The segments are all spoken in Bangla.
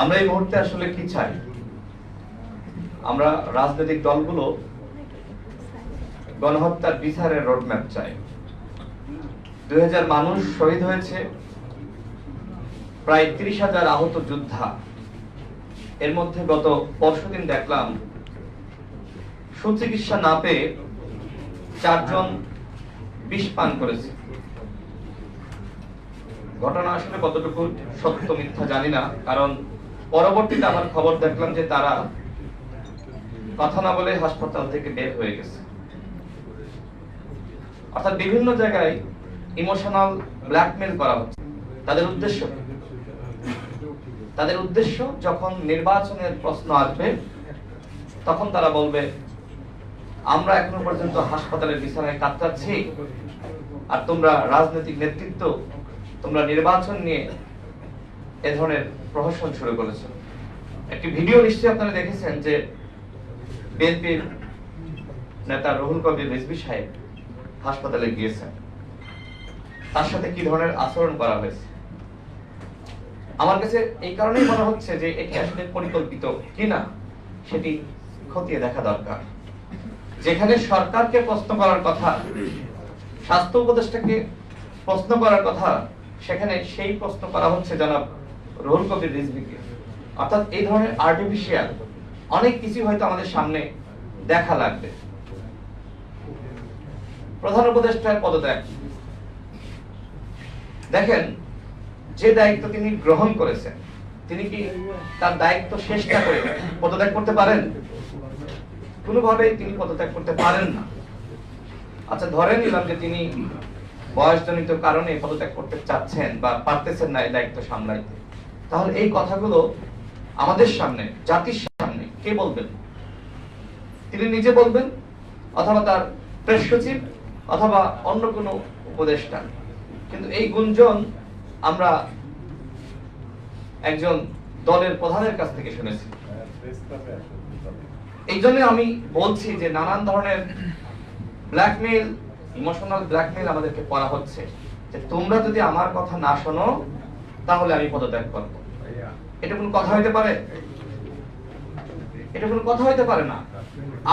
আমরা এই মুহূর্তে আসলে কি চাই? আমরা রাজনৈতিক দলগুলো গণহত্যার বিচারের রোডম্যাপ চাই। দুই হাজার মানুষ শহীদ হয়েছে, প্রায় তিরিশ হাজার আহত যোদ্ধা। এর মধ্যে গত পরশুদিন দেখলাম, সুচিকিৎসা না পেয়ে চারজন বিষ পান করেছে। ঘটনা আসলে কতটুকু সত্য মিথ্যা জানি না, কারণ পরবর্তীতে আমার খবর দেখলাম যে তারা কথা না বলে হাসপাতাল থেকে বের হয়ে গেছে। অর্থাৎ বিভিন্ন জায়গায় ইমোশনাল ব্ল্যাকমেল করা হচ্ছে। তাদের উদ্দেশ্য তাদের উদ্দেশ্য যখন নির্বাচনের প্রশ্ন আসবে, তখন তারা বলবে, আমরা এখনও পর্যন্ত হাসপাতালের বিছানায় কাতরাচ্ছি আর তোমরা রাজনৈতিক নেতৃত্ব, তোমরা নির্বাচন নিয়ে এ ধরনের প্রহসন শুরু করেছ। একটি ভিডিও নিশ্চয়ই আপনারা দেখেছেন যে বিএনপির নেতা রুহুল কবির রিজভী সাহেব হাসপাতালে গিয়েছেন। তার সাথে কি ধরনের আচরণ করা হয়েছে? আমার কাছে এই কারণেই মনে হচ্ছে যে এটি আসলে পরিকল্পিত কিনা, সেটি খতিয়ে দেখা দরকার। যেখানে সরকারকে প্রশ্ন করার কথা, স্বাস্থ্য উপদেষ্টাকে প্রশ্ন করার কথা, সেখানে সেই প্রশ্ন করা হচ্ছে, জনাব রুহুল কবির রিজভিকে অর্থাৎ এই ধরনের আর্টিফিশিয়াল অনেক কিছু হয়তো আমাদের সামনে দেখা লাগবে। প্রধান উপদেষ্টার পদত্যাগ। দেখেন, যে দায়িত্ব তিনি গ্রহণ করেছেন, তিনি কি তার দায়িত্ব শেষ না করে পদত্যাগ করতে পারেন? কোনোভাবেই তিনি পদত্যাগ করতে পারেন না। আচ্ছা ধরে নিলাম যে তিনি বয়সজনিত কারণে পদত্যাগ করতে চাচ্ছেন বা পারতেছেন না এই দায়িত্ব সামলাইতে। তাহলে এই কথাগুলো আমাদের সামনে, জাতির সামনে, কে বলবেন? তিনি নিজে বলবেন, অথবা তার প্রেস সচিব, অথবা অন্য কোনো উপদেষ্টা। কিন্তু এই গুঞ্জন আমরা একজন দলের প্রধানের কাছ থেকে শুনেছি। এই জন্য আমি বলছি যে নানান ধরনের ব্ল্যাকমেল ইমোশনাল ব্ল্যাকমেল আমাদেরকে করা হচ্ছে। যে তোমরা যদি আমার কথা না শোনো, তাহলে আমি পদত্যাগ করব। এটা কোনো কথা হইতে পারে? এটা কোনো কথা হইতে পারে না।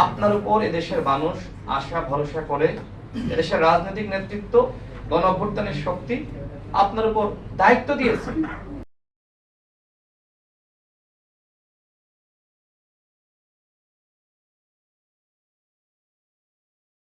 আপনার উপর এদেশের মানুষ আশা, ভরসা করে, এদেশের রাজনৈতিক নেতৃত্ব গণ শক্তি আপনার উপর দায়িত্ব দিয়েছে।